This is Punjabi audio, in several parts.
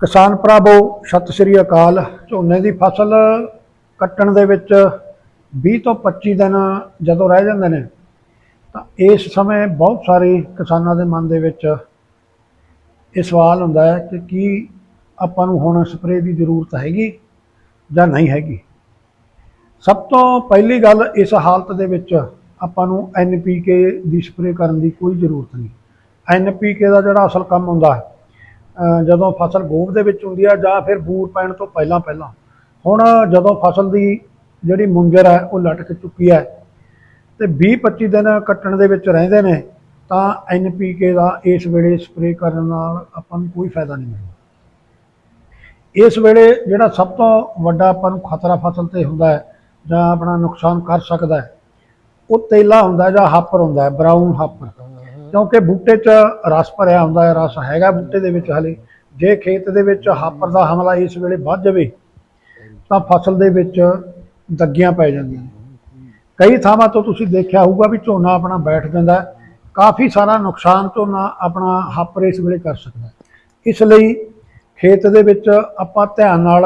ਕਿਸਾਨ ਭਰਾਵੋ, ਸਤਿ ਸ੍ਰੀ ਅਕਾਲ। ਝੋਨੇ ਦੀ ਫਸਲ ਕੱਟਣ ਦੇ ਵਿੱਚ 20 ਤੋਂ 25 ਦਿਨ ਜਦੋਂ ਰਹਿ ਜਾਂਦੇ ਨੇ, ਤਾਂ ਇਸ ਸਮੇਂ ਬਹੁਤ ਸਾਰੇ ਕਿਸਾਨਾਂ ਦੇ ਮਨ ਦੇ ਵਿੱਚ ਇਹ ਸਵਾਲ ਹੁੰਦਾ ਹੈ ਕਿ ਕੀ ਆਪਾਂ ਨੂੰ ਹੁਣ ਸਪਰੇਅ ਦੀ ਜ਼ਰੂਰਤ ਹੈਗੀ ਜਾਂ ਨਹੀਂ ਹੈਗੀ। ਸਭ ਤੋਂ ਪਹਿਲੀ ਗੱਲ, ਇਸ ਹਾਲਤ ਦੇ ਵਿੱਚ ਆਪਾਂ ਨੂੰ NPK ਦੀ ਸਪਰੇਅ ਕਰਨ ਦੀ ਕੋਈ ਜ਼ਰੂਰਤ ਨਹੀਂ। NPK ਦਾ ਜਿਹੜਾ ਅਸਲ ਕੰਮ ਹੁੰਦਾ ਹੈ ਜਦੋਂ ਫਸਲ ਗੋਭ ਦੇ ਵਿੱਚ ਹੁੰਦੀ ਆ ਜਾਂ ਫਿਰ ਬੂਰ ਪੈਣ ਤੋਂ ਪਹਿਲਾਂ ਪਹਿਲਾਂ। ਹੁਣ ਜਦੋਂ ਫਸਲ ਦੀ ਜਿਹੜੀ ਮੁੰਜਰ ਹੈ, ਉਹ ਲਟਕ ਚੁੱਕੀ ਹੈ ਤੇ 20-25 ਦਿਨ ਕੱਟਣ ਦੇ ਵਿੱਚ ਰਹਿੰਦੇ ਨੇ, ਤਾਂ NPK ਦਾ ਇਸ ਵੇਲੇ ਸਪਰੇਅ ਕਰਨ ਨਾਲ ਆਪਾਂ ਨੂੰ ਕੋਈ ਫਾਇਦਾ ਨਹੀਂ ਮਿਲਦਾ। ਇਸ ਵੇਲੇ ਜਿਹੜਾ ਸਭ ਤੋਂ ਵੱਡਾ ਆਪਾਂ ਨੂੰ ਖਤਰਾ ਫਸਲ ਤੇ ਹੁੰਦਾ ਹੈ, ਜਾਂ ਆਪਣਾ ਨੁਕਸਾਨ ਕਰ ਸਕਦਾ ਹੈ, ਉਹ ਤੇਲਾ ਹੁੰਦਾ ਜਾਂ ਹਾਪਰ ਹੁੰਦਾ ਹੈ ਬਰਾਊਨ ਹਾਪਰ। ਕਿਉਂਕਿ ਬੂਟੇ 'ਚ ਰਸ ਭਰਿਆ ਹੁੰਦਾ ਹੈ, ਰਸ ਹੈਗਾ ਬੂਟੇ ਦੇ ਵਿੱਚ ਹਲੇ। ਜੇ ਖੇਤ ਦੇ ਵਿੱਚ ਹਾਪਰ ਦਾ ਹਮਲਾ ਇਸ ਵੇਲੇ ਵੱਧ ਜਾਵੇ, ਤਾਂ ਫਸਲ ਦੇ ਵਿੱਚ ਦੱਗੀਆਂ ਪੈ ਜਾਂਦੀਆਂ ਕਈ ਥਾਵਾਂ ਤੋਂ ਤੁਸੀਂ ਦੇਖਿਆ ਹੋਊਗਾ ਵੀ ਝੋਨਾ ਆਪਣਾ ਬੈਠ ਜਾਂਦਾ ਕਾਫੀ ਸਾਰਾ ਨੁਕਸਾਨ ਝੋਨਾ ਆਪਣਾ ਹਾਪਰ ਇਸ ਵੇਲੇ ਕਰ ਸਕਦਾ ਇਸ ਲਈ ਖੇਤ ਦੇ ਵਿੱਚ ਆਪਾਂ ਧਿਆਨ ਨਾਲ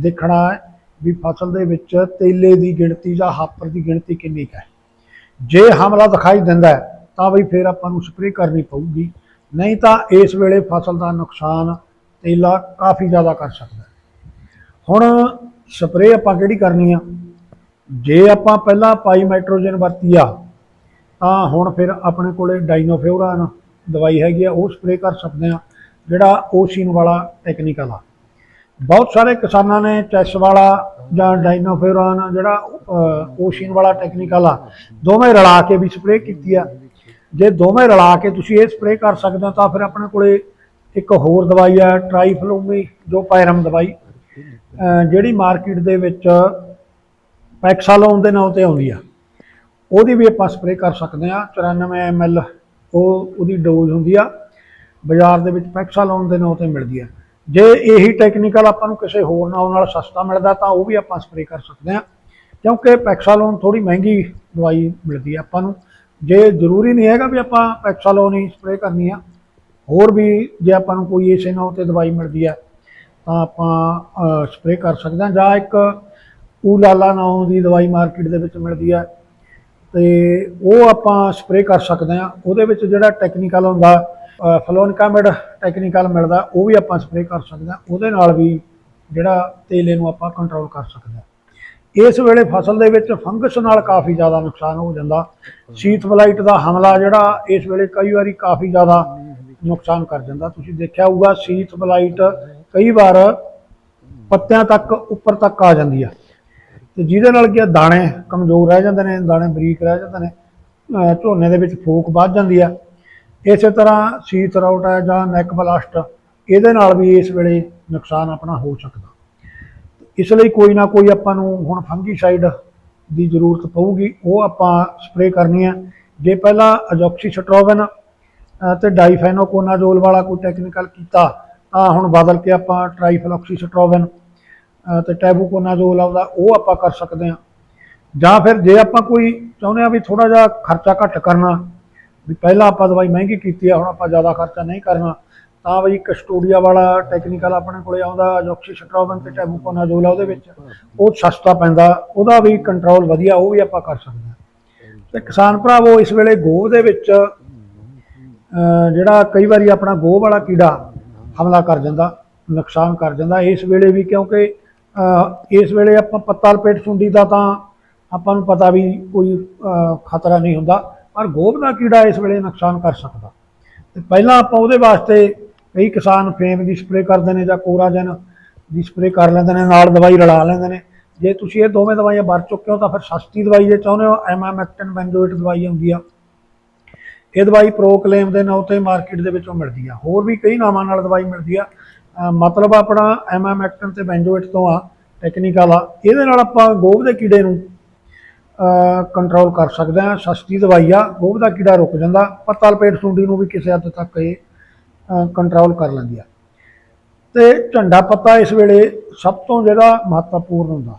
ਦੇਖਣਾ ਹੈ ਵੀ ਫਸਲ ਦੇ ਵਿੱਚ ਤੇਲੇ ਦੀ ਗਿਣਤੀ ਜਾਂ ਹਾਪਰ ਦੀ ਗਿਣਤੀ ਕਿੰਨੀ ਕੁ ਹੈ। ਜੇ ਹਮਲਾ ਦਿਖਾਈ ਦਿੰਦਾ ਹੈ ਤਾਂ ਬਈ ਫਿਰ ਆਪਾਂ ਨੂੰ ਸਪਰੇਅ ਕਰਨੀ ਪਊਗੀ। ਨਹੀਂ ਤਾਂ ਇਸ ਵੇਲੇ ਫਸਲ ਦਾ ਨੁਕਸਾਨ ਤੇਲਾ ਕਾਫੀ ਜ਼ਿਆਦਾ ਕਰ ਸਕਦਾ ਹੁਣ ਸਪਰੇਅ ਆਪਾਂ ਕਿਹੜੀ ਕਰਨੀ ਆ? ਜੇ ਆਪਾਂ ਪਹਿਲਾਂ ਪਾਈ ਨਾਈਟ੍ਰੋਜਨ ਵਰਤੀ ਆ, ਤਾਂ ਹੁਣ ਫਿਰ ਆਪਣੇ ਕੋਲੇ ਡਾਈਨੋਫਿਊਰਾਨ ਦਵਾਈ ਹੈਗੀ ਆ, ਉਹ ਸਪਰੇਅ ਕਰ ਸਕਦੇ ਆ, ਜਿਹੜਾ ਓਸ਼ੀਨ ਵਾਲਾ ਟੈਕਨੀਕਲ ਆ। ਬਹੁਤ ਸਾਰੇ ਕਿਸਾਨਾਂ ਨੇ ਚੈਸ ਵਾਲਾ ਜਾਂ ਡਾਈਨੋਫਿਊਰਾਨ ਜਿਹੜਾ ਓਸ਼ੀਨ ਵਾਲਾ ਟੈਕਨੀਕਲ ਆ, ਦੋਵੇਂ ਰਲਾ ਕੇ ਵੀ ਸਪਰੇਅ ਕੀਤੀ ਆ। ਜੇ ਦੋਵੇਂ ਰਲਾ ਕੇ ਤੁਸੀਂ ਇਹ ਸਪਰੇਅ ਕਰ ਸਕਦੇ ਹੋ, ਤਾਂ ਫਿਰ ਆਪਣੇ ਕੋਲੇ ਇੱਕ ਹੋਰ ਦਵਾਈ ਆ ਟ੍ਰਾਈਫਲੋਮੀ ਜੋ ਪਾਇਰਮ ਦਵਾਈ ਜਿਹੜੀ ਮਾਰਕੀਟ ਦੇ ਵਿੱਚ ਪੈਕਸਾਲੋਨ ਦੇ ਨਾਂ ਤੇ ਆਉਂਦੀ ਆ। ਉਹਦੀ ਵੀ ਆਪਾਂ ਸਪਰੇਅ ਕਰ ਸਕਦੇ ਆ 94 ml ਉਹ ਉਹਦੀ ਡੋਜ਼ ਹੁੰਦੀ ਆ, ਬਾਜ਼ਾਰ ਦੇ ਵਿੱਚ ਪੈਕਸਾਲੋਨ ਦੇ ਨਾਂ ਤੇ ਮਿਲਦੀ ਆ। ਜੇ ਇਹੀ ਟੈਕਨੀਕਲ ਆਪਾਂ ਨੂੰ ਕਿਸੇ ਹੋਰ ਨਾਮ ਨਾਲ ਸਸਤਾ ਮਿਲਦਾ, ਤਾਂ ਉਹ ਵੀ ਆਪਾਂ ਸਪਰੇਅ ਕਰ ਸਕਦੇ ਆ ਕਿਉਂਕਿ ਪੈਕਸਾਲੋਨ ਥੋੜੀ ਮਹਿੰਗੀ ਦਵਾਈ ਮਿਲਦੀ ਆ ਆਪਾਂ ਨੂੰ। ਜੇ ਜ਼ਰੂਰੀ ਨਹੀਂ ਹੈਗਾ ਵੀ ਆਪਾਂ ਪੈਕਸਾਲੋਨ ਹੀ ਸਪਰੇਅ ਕਰਨੀ ਆ, ਹੋਰ ਵੀ ਜੇ ਆਪਾਂ ਨੂੰ ਕੋਈ ਇਸੇ ਨਾਂ ਤੇ ਦਵਾਈ ਮਿਲਦੀ ਆ, ਤਾਂ ਆਪਾਂ ਸਪਰੇਅ ਕਰ ਸਕਦੇ ਹਾਂ ਜਾਂ ਇੱਕ ਊਲਾਲਾ ਨਾਮ ਦੀ ਦਵਾਈ ਮਾਰਕੀਟ ਦੇ ਵਿੱਚ ਮਿਲਦੀ ਆ, ਤੇ ਉਹ ਆਪਾਂ ਸਪਰੇਅ ਕਰ ਸਕਦੇ ਹਾਂ ਉਹਦੇ ਵਿੱਚ ਜਿਹੜਾ ਟੈਕਨੀਕਲ ਹੁੰਦਾ ਫਲੋਨਕਾਮਿਡ ਟੈਕਨੀਕਲ ਮਿਲਦਾ, ਉਹ ਵੀ ਆਪਾਂ ਸਪਰੇਅ ਕਰ ਸਕਦੇ ਹਾਂ ਉਹਦੇ ਨਾਲ ਵੀ ਜਿਹੜਾ ਤੇਲੇ ਨੂੰ ਆਪਾਂ ਕੰਟਰੋਲ ਕਰ ਸਕਦੇ ਹਾਂ ਇਸ ਵੇਲੇ ਫਸਲ ਦੇ ਵਿੱਚ ਫੰਗਸ ਨਾਲ ਕਾਫੀ ਜ਼ਿਆਦਾ ਨੁਕਸਾਨ ਹੋ ਜਾਂਦਾ। ਸ਼ੀਤ ਬਲਾਈਟ ਦਾ ਹਮਲਾ ਜਿਹੜਾ ਇਸ ਵੇਲੇ ਕਈ ਵਾਰੀ ਕਾਫੀ ਜ਼ਿਆਦਾ ਨੁਕਸਾਨ ਕਰ ਜਾਂਦਾ। ਤੁਸੀਂ ਦੇਖਿਆ ਹੋਊਗਾ, ਸ਼ੀਤ ਬਲਾਈਟ ਕਈ ਵਾਰ ਪੱਤਿਆਂ ਤੱਕ ਉੱਪਰ ਤੱਕ ਆ ਜਾਂਦੀ ਆ। ਤੇ ਜਿਹਦੇ ਨਾਲ ਕੀ ਦਾਣੇ ਕਮਜ਼ੋਰ ਰਹਿ ਜਾਂਦੇ ਨੇ, ਦਾਣੇ ਬਰੀਕ ਰਹਿ ਜਾਂਦੇ ਨੇ ਝੋਨੇ ਦੇ ਵਿੱਚ ਫੂਕ ਵੱਧ ਜਾਂਦੀ ਆ। ਇਸੇ ਤਰ੍ਹਾਂ ਸੀਤ ਰਾਊਟ ਹੈ ਜਾਂ ਨੈਕ ਬਲਾਸਟ, ਇਹਦੇ ਨਾਲ ਵੀ ਇਸ ਵੇਲੇ ਨੁਕਸਾਨ ਆਪਣਾ ਹੋ ਸਕਦਾ। ਇਸ ਲਈ ਕੋਈ ਨਾ ਕੋਈ ਆਪਾਂ ਨੂੰ ਹੁਣ ਫੰਗੀਸਾਈਡ ਦੀ ਜ਼ਰੂਰਤ ਪਊਗੀ, ਉਹ ਆਪਾਂ ਸਪਰੇਅ ਕਰਨੀ ਹੈ ਜੇ ਪਹਿਲਾਂ ਅਜੋਕਸੀਸਟ੍ਰੋਬਨ, ਅਹ ਤੇ ਡਾਈਫੈਨੋਕੋਨਾਜ਼ੋਲ ਵਾਲਾ ਕੋਈ ਟੈਕਨੀਕਲ ਕੀਤਾ, ਤਾਂ ਹੁਣ ਬਦਲ ਕੇ ਆਪਾਂ ਟ੍ਰਾਈਫਲੋਕਸੀਸਟ੍ਰੋਬਨ, ਅਹ ਤੇ ਟੈਬੂਕੋਨਾਜ਼ੋਲ ਆਉਂਦਾ ਉਹ ਆਪਾਂ ਕਰ ਸਕਦੇ ਹਾਂ ਜਾਂ ਫਿਰ ਜੇ ਆਪਾਂ ਕੋਈ ਚਾਹੁੰਦੇ ਆ ਵੀ ਥੋੜਾ ਜਿਹਾ ਖਰਚਾ ਘੱਟ ਕਰਨਾ, ਵੀ ਪਹਿਲਾਂ ਆਪਾਂ ਦਵਾਈ ਮਹਿੰਗੀ ਕੀਤੀ ਆ, ਹੁਣ ਆਪਾਂ ਜ਼ਿਆਦਾ ਖਰਚਾ ਨਹੀਂ ਕਰਨਾ ਤਾਂ ਬਈ ਕਸਟੋਡੀਆ ਵਾਲਾ ਟੈਕਨੀਕਲ ਆਪਣੇ ਕੋਲੇ ਆਉਂਦਾ ਜੋਕਸੀਸਟ੍ਰੋਬਨ ਤੇ ਟੈਬੂਕੋਨਾਜ਼ੋਲ ਆ ਉਹਦੇ ਵਿੱਚ, ਉਹ ਸਸਤਾ ਪੈਂਦਾ, ਉਹਦਾ ਵੀ ਕੰਟਰੋਲ ਵਧੀਆ, ਉਹ ਵੀ ਆਪਾਂ ਕਰ ਸਕਦੇ ਹਾਂ। ਤੇ ਕਿਸਾਨ ਭਰਾਵੋ, ਇਸ ਵੇਲੇ ਗੋਹ ਦੇ ਵਿੱਚ ਜਿਹੜਾ ਕਈ ਵਾਰੀ ਆਪਣਾ ਗੋਹ ਵਾਲਾ ਕੀੜਾ ਹਮਲਾ ਕਰ ਜਾਂਦਾ, ਨੁਕਸਾਨ ਕਰ ਜਾਂਦਾ, ਇਸ ਵੇਲੇ ਵੀ ਕਿਉਂਕਿ ਇਸ ਵੇਲੇ ਆਪਾਂ ਪੱਤਾ ਲਪੇਟ ਸੁੰਡੀ ਦਾ ਤਾਂ ਆਪਾਂ ਨੂੰ ਪਤਾ ਵੀ ਕੋਈ ਖਤਰਾ ਨਹੀਂ ਹੁੰਦਾ, ਪਰ ਗੋਭ ਦਾ ਕੀੜਾ ਇਸ ਵੇਲੇ ਨੁਕਸਾਨ ਕਰ ਸਕਦਾ। ਤੇ ਪਹਿਲਾਂ ਆਪਾਂ ਉਹਦੇ ਵਾਸਤੇ ਕਈ ਕਿਸਾਨ ਫੇਮ ਦੀ ਸਪਰੇਅ ਕਰਦੇ ਨੇ ਜਾਂ ਕੋਰਾਜਨ ਦੀ ਸਪਰੇਅ ਕਰ ਲੈਂਦੇ ਨੇ, ਨਾਲ ਦਵਾਈ ਰਲਾ ਲੈਂਦੇ ਨੇ। ਜੇ ਤੁਸੀਂ ਇਹ ਦੋਵੇਂ ਦਵਾਈਆਂ ਵਰਤ ਚੁੱਕੇ ਹੋ ਤਾਂ ਫਿਰ ਸਸਤੀ ਦਵਾਈ ਜੇ ਚਾਹੁੰਦੇ ਹੋ, ਐਮਾਮੈਕਟਨ ਬੈਂਜੋਏਟ ਦਵਾਈ ਆਉਂਦੀ ਆ। ਇਹ ਦਵਾਈ ਪ੍ਰੋਕਲੇਮ ਦੇ ਨਾਂ ਤੇ ਮਾਰਕੀਟ ਦੇ ਵਿੱਚੋਂ ਮਿਲਦੀ ਆ। ਹੋਰ ਵੀ ਕਈ ਨਾਵਾਂ ਨਾਲ ਦਵਾਈ ਮਿਲਦੀ ਆ। ਮਤਲਬ ਆਪਣਾ ਐਮਾਮੈਕਟਨ ਤੇ ਬੈਂਜੋਏਟ ਤੋਂ ਆ ਟੈਕਨੀਕਲ ਆ। ਇਹਦੇ ਨਾਲ ਆਪਾਂ ਗੋਭ ਦੇ ਕੀੜੇ ਨੂੰ ਕੰਟਰੋਲ ਕਰ ਸਕਦੇ ਹਾਂ ਸਸਤੀ ਦਵਾਈ ਆ, ਗੋਭ ਦਾ ਕੀੜਾ ਰੁਕ ਜਾਂਦਾ। ਪੱਤਾ ਲਪੇਟ ਸੁੰਡੀ ਨੂੰ ਵੀ ਕਿਸੇ ਹੱਦ ਤੱਕ ਇਹ ਕੰਟਰੋਲ ਕਰ ਲੈਂਦੀ ਆ। ਤੇ ਝੰਡਾ ਪੱਤਾ ਇਸ ਵੇਲੇ ਸਭ ਤੋਂ ਜਿਹੜਾ ਮਹੱਤਵਪੂਰਨ ਹੁੰਦਾ।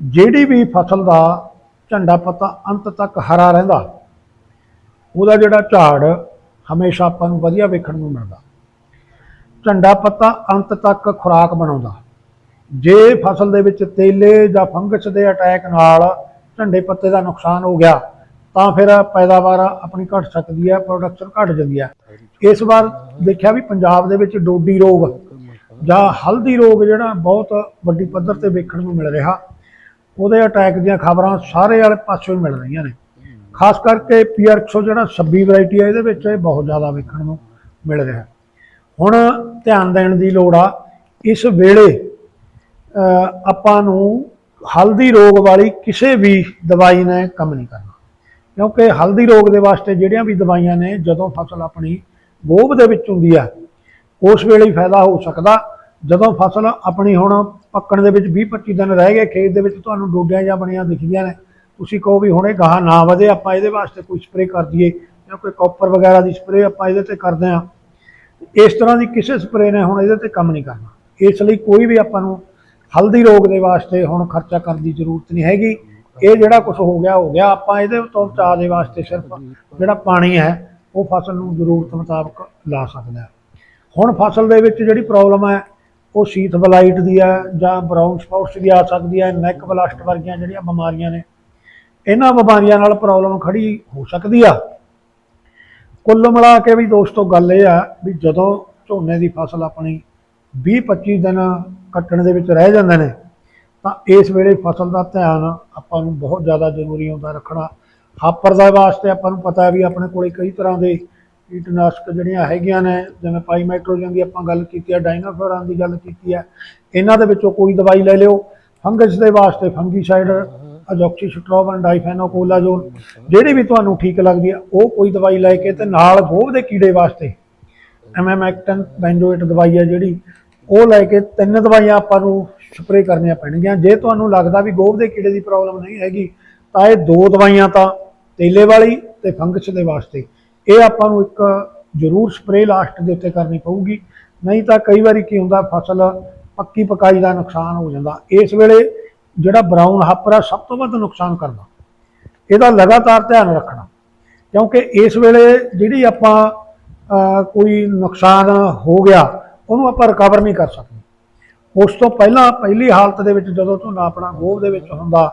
ਜਿਹੜੀ ਵੀ ਫਸਲ ਦਾ ਝੰਡਾ ਪੱਤਾ ਅੰਤ ਤੱਕ ਹਰਾ ਰਹਿੰਦਾ, ਉਹਦਾ ਜਿਹੜਾ ਝਾੜ ਹਮੇਸ਼ਾ ਆਪਾਂ ਨੂੰ ਵਧੀਆ ਵੇਖਣ ਨੂੰ ਮਿਲਦਾ। ਝੰਡਾ ਪੱਤਾ ਅੰਤ ਤੱਕ ਖੁਰਾਕ ਬਣਾਉਂਦਾ। ਜੇ ਫਸਲ ਦੇ ਵਿੱਚ ਤੇਲੇ ਜਾਂ ਫੰਗਸ ਦੇ ਅਟੈਕ ਨਾਲ ਝੰਡੇ ਪੱਤੇ ਦਾ ਨੁਕਸਾਨ ਹੋ ਗਿਆ ਤਾਂ ਫਿਰ ਪੈਦਾਵਾਰ ਆਪਣੀ ਘਟ ਸਕਦੀ ਹੈ ਪ੍ਰੋਡਕਸ਼ਨ ਘਟ ਜਾਂਦੀ ਹੈ। ਇਸ ਵਾਰ ਦੇਖਿਆ ਵੀ ਪੰਜਾਬ ਦੇ ਵਿੱਚ ਡੋਡੀ ਰੋਗ ਜਾਂ ਹਲਦੀ ਰੋਗ ਜਿਹੜਾ ਬਹੁਤ ਵੱਡੀ ਪੱਧਰ ਤੇ ਵੇਖਣ ਨੂੰ ਮਿਲ ਰਿਹਾ। ਉਹਦੇ ਅਟੈਕ ਦੀਆਂ ਖਬਰਾਂ ਸਾਰੇ ਵਾਲੇ ਪਾਸੋਂ ਮਿਲ ਰਹੀਆਂ ਨੇ। ਖਾਸ ਕਰਕੇ ਪੀਆਰ 100 ਜਿਹੜਾ 26 ਵੈਰਾਈਟੀ ਹੈ, ਇਹਦੇ ਵਿੱਚ ਇਹ ਬਹੁਤ ਜ਼ਿਆਦਾ ਵੇਖਣ ਨੂੰ ਮਿਲ ਰਿਹਾ। ਹੁਣ ਧਿਆਨ ਦੇਣ ਦੀ ਲੋੜ ਆ, ਇਸ ਵੇਲੇ ਆਪਾਂ ਨੂੰ ਹਲਦੀ ਰੋਗ ਵਾਲੀ ਕਿਸੇ ਵੀ ਦਵਾਈ ਨੇ ਕੰਮ ਨਹੀਂ ਕਰਨਾ। ਕਿਉਂਕਿ ਹਲਦੀ ਰੋਗ ਦੇ ਵਾਸਤੇ ਜਿਹੜੀਆਂ ਵੀ ਦਵਾਈਆਂ ਨੇ, ਜਦੋਂ ਫਸਲ ਆਪਣੀ ਗੋਭ ਦੇ ਵਿੱਚ ਹੁੰਦੀ ਆ ਉਸ ਵੇਲੇ ਹੀ ਫਾਇਦਾ ਹੋ ਸਕਦਾ। ਜਦੋਂ ਫਸਲ ਆਪਣੀ ਹੁਣ ਪੱਕਣ ਦੇ ਵਿੱਚ 20-25 ਦਿਨ ਰਹਿ ਗਏ, ਖੇਤ ਦੇ ਵਿੱਚ ਤੁਹਾਨੂੰ ਡੋਡਿਆਂ ਜਾਂ ਬਣੀਆਂ ਦਿਖਦੀਆਂ ਨੇ, ਤੁਸੀਂ ਕਹੋ ਵੀ ਹੁਣੇ ਗਾਹ ਨਾ ਵਧੇ, ਆਪਾਂ ਇਹਦੇ ਵਾਸਤੇ ਕੋਈ ਸਪਰੇਅ ਕਰ ਦਈਏ ਜਾਂ ਕੋਈ ਕਾਪਰ ਵਗੈਰਾ ਦੀ ਸਪਰੇਅ ਆਪਾਂ ਇਹਦੇ ਤੇ ਕਰਦੇ ਆ ਇਸ ਤਰ੍ਹਾਂ ਦੀ ਕਿਸੇ ਸਪਰੇਅ ਨੇ ਹੁਣ ਇਹਦੇ ਤੇ ਕੰਮ ਨਹੀਂ ਕਰਨਾ। ਇਸ ਲਈ ਕੋਈ ਵੀ ਆਪਾਂ ਨੂੰ ਹਲਦੀ ਰੋਗ ਦੇ ਵਾਸਤੇ ਹੁਣ ਖਰਚਾ ਕਰਨ ਦੀ ਜ਼ਰੂਰਤ ਨਹੀਂ ਹੈਗੀ। ਇਹ ਜਿਹੜਾ ਕੁਝ ਹੋ ਗਿਆ ਹੋ ਗਿਆ ਆਪਾਂ ਇਹਦੇ ਤੋਂ ਬਚਾਅ ਦੇ ਵਾਸਤੇ ਸਿਰਫ ਜਿਹੜਾ ਪਾਣੀ ਹੈ ਉਹ ਫਸਲ ਨੂੰ ਜ਼ਰੂਰਤ ਮੁਤਾਬਕ ਲਾ ਸਕਦਾ ਹੁਣ ਫਸਲ ਦੇ ਵਿੱਚ ਜਿਹੜੀ ਪ੍ਰੋਬਲਮ ਹੈ ਉਹ ਸੀਥ ਬਲਾਈਟ ਦੀ ਹੈ ਜਾਂ ਬਰਾਊਨ ਸਪੌਟਸ ਦੀ ਆ ਸਕਦੀ ਹੈ ਨੈਕ ਬਲਾਸਟ ਵਰਗੀਆਂ ਜਿਹੜੀਆਂ ਬਿਮਾਰੀਆਂ ਨੇ ਇਹਨਾਂ ਬਿਮਾਰੀਆਂ ਨਾਲ ਪ੍ਰੋਬਲਮ ਖੜੀ ਹੋ ਸਕਦੀ ਆ। ਕੁੱਲ ਮਿਲਾ ਕੇ ਵੀ ਦੋਸਤੋ ਗੱਲ ਇਹ ਆ ਵੀ ਜਦੋਂ ਝੋਨੇ ਦੀ ਫਸਲ ਆਪਣੀ 20-25 ਦਿਨ ਕੱਟਣ ਦੇ ਵਿੱਚ ਰਹਿ ਜਾਂਦੇ ਨੇ ਤਾਂ ਇਸ ਵੇਲੇ ਫਸਲ ਦਾ ਧਿਆਨ ਆਪਾਂ ਨੂੰ ਬਹੁਤ ਜ਼ਿਆਦਾ ਜ਼ਰੂਰੀ ਹੁੰਦਾ ਰੱਖਣਾ। ਹਾਪਰ ਦਾ ਵਾਸਤੇ ਆਪਾਂ ਨੂੰ ਪਤਾ ਹੈ ਵੀ ਆਪਣੇ ਕੋਲੇ ਕਈ ਤਰ੍ਹਾਂ ਦੇ ਕੀਟਨਾਸ਼ਕ ਜਿਹੜੀਆਂ ਹੈਗੀਆਂ ਨੇ, ਜਿਵੇਂ ਪਾਈਮੈਟ੍ਰੋਜਨ ਦੀ ਆਪਾਂ ਗੱਲ ਕੀਤੀ ਹੈ ਡਾਇਨਾਫੋਰਾਂ ਦੀ ਗੱਲ ਕੀਤੀ ਹੈ। ਇਹਨਾਂ ਦੇ ਵਿੱਚੋਂ ਕੋਈ ਦਵਾਈ ਲੈ ਲਿਓ। ਫੰਗਸ ਦੇ ਵਾਸਤੇ ਫੰਗੀਸਾਈਡ ਅਜੋਕਸੀਸਟ੍ਰੋਬਨ ਡਾਈਫੈਨੋਕੋਲਾਜੋਨ ਜਿਹੜੀ ਵੀ ਤੁਹਾਨੂੰ ਠੀਕ ਲੱਗਦੀ ਹੈ, ਉਹ ਕੋਈ ਦਵਾਈ ਲੈ ਕੇ ਤੇ ਨਾਲ ਗੋਭ ਦੇ ਕੀੜੇ ਵਾਸਤੇ ਐਮਐਮਐਕਟਨ ਬੈਂਜੋਏਟ ਦਵਾਈ ਹੈ ਜਿਹੜੀ, ਉਹ ਲੈ ਕੇ ਤਿੰਨ ਦਵਾਈਆਂ ਆਪਾਂ ਨੂੰ ਸਪਰੇਅ ਕਰਨੀਆਂ ਪੈਣਗੀਆਂ। ਜੇ ਤੁਹਾਨੂੰ ਲੱਗਦਾ ਵੀ ਗੋਭ ਦੇ ਕੀੜੇ ਦੀ ਪ੍ਰੋਬਲਮ ਨਹੀਂ ਹੈਗੀ, ਤਾਂ ਇਹ ਦੋ ਦਵਾਈਆਂ ਤਾਂ ਤੇਲੇ ਵਾਲੀ ਤੇ ਫੰਗਸ ਦੇ ਵਾਸਤੇ। ਇਹ ਆਪਾਂ ਨੂੰ ਇੱਕ ਜ਼ਰੂਰ ਸਪਰੇਅ ਲਾਸਟ ਦੇ ਉੱਤੇ ਕਰਨੀ ਪਊਗੀ। ਨਹੀਂ ਤਾਂ ਕਈ ਵਾਰੀ ਕੀ ਹੁੰਦਾ, ਫਸਲ ਪੱਕੀ ਪਕਾਈ ਦਾ ਨੁਕਸਾਨ ਹੋ ਜਾਂਦਾ। ਇਸ ਵੇਲੇ ਜਿਹੜਾ ਬਰਾਊਨ ਹਾਪਰ ਆ, ਸਭ ਤੋਂ ਵੱਧ ਨੁਕਸਾਨ ਕਰਦਾ ਇਹਦਾ ਲਗਾਤਾਰ ਧਿਆਨ ਰੱਖਣਾ। ਕਿਉਂਕਿ ਇਸ ਵੇਲੇ ਜਿਹੜੀ ਆਪਾਂ ਕੋਈ ਨੁਕਸਾਨ ਹੋ ਗਿਆ, ਉਹਨੂੰ ਆਪਾਂ ਰਿਕਵਰ ਨਹੀਂ ਕਰ ਸਕਦੇ। ਉਸ ਤੋਂ ਪਹਿਲਾਂ ਪਹਿਲੀ ਹਾਲਤ ਦੇ ਵਿੱਚ ਜਦੋਂ ਝੋਨਾ ਆਪਣਾ ਗੋਭ ਦੇ ਵਿੱਚ ਹੁੰਦਾ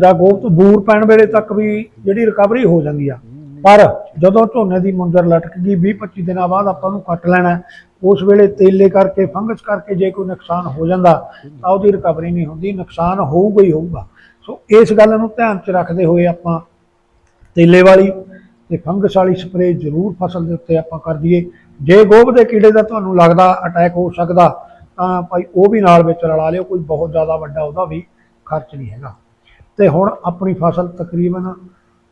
ਜਾਂ ਗੋਭ ਤੋਂ ਦੂਰ ਪੈਣ ਵੇਲੇ ਤੱਕ ਵੀ ਜਿਹੜੀ ਰਿਕਵਰੀ ਹੋ ਜਾਂਦੀ ਆ। ਪਰ ਜਦੋਂ ਝੋਨੇ ਦੀ ਮੁੰਦਰ ਲਟਕ ਗਈ 20-25 ਦਿਨਾਂ ਬਾਅਦ ਆਪਾਂ ਨੂੰ ਕੱਟ ਲੈਣਾ ਉਸ ਵੇਲੇ ਤੇਲੇ ਕਰਕੇ, ਫੰਗਸ ਕਰਕੇ ਜੇ ਕੋਈ ਨੁਕਸਾਨ ਹੋ ਜਾਂਦਾ, ਤਾਂ ਉਹਦੀ ਰਿਕਵਰੀ ਨਹੀਂ ਹੁੰਦੀ, ਨੁਕਸਾਨ ਹੋਊਗਾ ਹੀ ਹੋਊਗਾ। ਸੋ ਇਸ ਗੱਲ ਨੂੰ ਧਿਆਨ 'ਚ ਰੱਖਦੇ ਹੋਏ ਆਪਾਂ ਤੇਲੇ ਵਾਲੀ ਤੇ ਫੰਗਸ ਵਾਲੀ ਸਪਰੇਅ ਜ਼ਰੂਰ ਫਸਲ ਦੇ ਉੱਤੇ ਆਪਾਂ ਕਰ ਦਈਏ। ਜੇ ਗੋਭ ਦੇ ਕੀੜੇ ਦਾ ਤੁਹਾਨੂੰ ਲੱਗਦਾ ਅਟੈਕ ਹੋ ਸਕਦਾ ਤਾਂ ਭਾਈ ਉਹ ਵੀ ਨਾਲ ਵਿੱਚ ਰਲਾ ਲਿਓ, ਕੋਈ ਬਹੁਤ ਜ਼ਿਆਦਾ ਵੱਡਾ ਉਹਦਾ ਵੀ ਖਰਚ ਨਹੀਂ ਹੈਗਾ। ਤੇ ਹੁਣ ਆਪਣੀ ਫਸਲ ਤਕਰੀਬਨ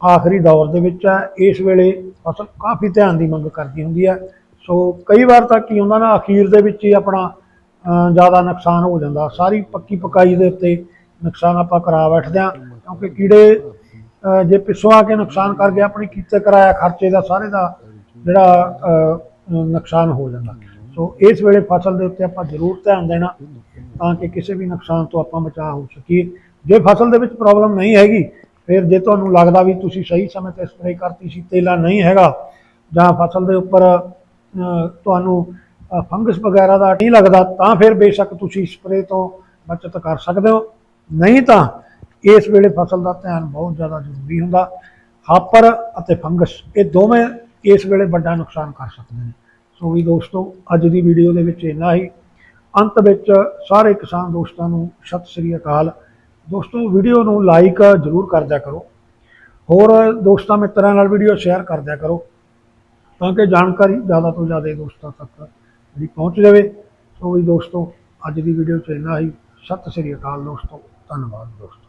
ਆਖਰੀ ਦੌਰ ਦੇ ਵਿੱਚ ਹੈ, ਇਸ ਵੇਲੇ ਫਸਲ ਕਾਫੀ ਧਿਆਨ ਦੀ ਮੰਗ ਕਰਦੀ ਹੁੰਦੀ ਹੈ। ਸੋ ਕਈ ਵਾਰ ਤਾਂ ਕੀ ਹੁੰਦਾ ਨਾ, ਅਖੀਰ ਦੇ ਵਿੱਚ ਹੀ ਆਪਣਾ ਜ਼ਿਆਦਾ ਨੁਕਸਾਨ ਹੋ ਜਾਂਦਾ। ਸਾਰੀ ਪੱਕੀ ਪਕਾਈ ਦੇ ਉੱਤੇ ਨੁਕਸਾਨ ਆਪਾਂ ਕਰਾ ਬੈਠਦੇ ਹਾਂ, ਕਿਉਂਕਿ ਕੀੜੇ ਜੇ ਪਿੱਛੋਂ ਆ ਕੇ ਨੁਕਸਾਨ ਕਰ ਗਿਆ ਆਪਣੀ ਕੀਤੇ ਕਰਾਇਆ ਖਰਚੇ ਦਾ, ਸਾਰੇ ਦਾ ਜਿਹੜਾ ਨੁਕਸਾਨ ਹੋ ਜਾਂਦਾ। ਸੋ ਇਸ ਵੇਲੇ ਫਸਲ ਦੇ ਉੱਤੇ ਆਪਾਂ ਜ਼ਰੂਰ ਧਿਆਨ ਦੇਣਾ ਤਾਂ ਕਿ ਕਿਸੇ ਵੀ ਨੁਕਸਾਨ ਤੋਂ ਆਪਾਂ ਬਚਾਅ ਹੋ ਸਕੀਏ। ਜੇ ਫਸਲ ਦੇ ਵਿੱਚ ਪ੍ਰੋਬਲਮ ਨਹੀਂ ਹੈਗੀ, ਫਿਰ ਜੇ ਤੁਹਾਨੂੰ ਲੱਗਦਾ ਵੀ ਤੁਸੀਂ ਸਹੀ ਸਮੇਂ ਤੇ ਸਪਰੇਅ ਕਰਤੀ ਸੀ, ਤੇਲਾ ਨਹੀਂ ਹੈਗਾ, ਜਾਂ ਫਸਲ ਦੇ ਉੱਪਰ ਤੁਹਾਨੂੰ ਫੰਗਸ ਵਗੈਰਾ ਦਾ ਨਹੀਂ ਲੱਗਦਾ, ਤਾਂ ਫਿਰ ਬੇਸ਼ੱਕ ਤੁਸੀਂ ਸਪਰੇਅ ਤੋਂ ਬਚਤ ਕਰ ਸਕਦੇ ਹੋ। ਨਹੀਂ ਤਾਂ ਇਸ ਵੇਲੇ ਫਸਲ ਦਾ ਧਿਆਨ ਬਹੁਤ ਜ਼ਿਆਦਾ ਜ਼ਰੂਰੀ ਹੁੰਦਾ। ਹਾਪਰ ਅਤੇ ਫੰਗਸ ਇਹ ਦੋਵੇਂ ਇਸ ਵੇਲੇ ਵੱਡਾ ਨੁਕਸਾਨ ਕਰ ਸਕਦੇ ਨੇ। ਸੋ ਵੀ ਦੋਸਤੋ, ਅੱਜ ਦੀ ਵੀਡੀਓ ਦੇ ਵਿੱਚ ਇੰਨਾ ਹੀ। ਅੰਤ ਵਿੱਚ ਸਾਰੇ ਕਿਸਾਨ ਦੋਸਤਾਂ ਨੂੰ ਸਤਿ ਸ੍ਰੀ ਅਕਾਲ। ਦੋਸਤੋ ਵੀਡੀਓ ਨੂੰ ਲਾਈਕ ਜ਼ਰੂਰ ਕਰਦਿਆ ਕਰੋ। ਹੋਰ ਦੋਸਤਾਂ ਮਿੱਤਰਾਂ ਨਾਲ ਵੀਡੀਓ ਸ਼ੇਅਰ ਕਰਦਿਆ ਕਰੋ, ਤਾਂ ਕਿ ਜਾਣਕਾਰੀ ਜ਼ਿਆਦਾ ਤੋਂ ਜ਼ਿਆਦਾ ਦੋਸਤਾਂ ਤੱਕ ਜਿਹੜੀ ਪਹੁੰਚ ਜਾਵੇ। ਸੋ ਵੀ ਦੋਸਤੋ, ਅੱਜ ਦੀ ਵੀਡੀਓ 'ਚ ਇੰਨਾ ਹੀ। ਸਤਿ ਸ੍ਰੀ ਅਕਾਲ ਦੋਸਤੋ, ਧੰਨਵਾਦ ਦੋਸਤੋ।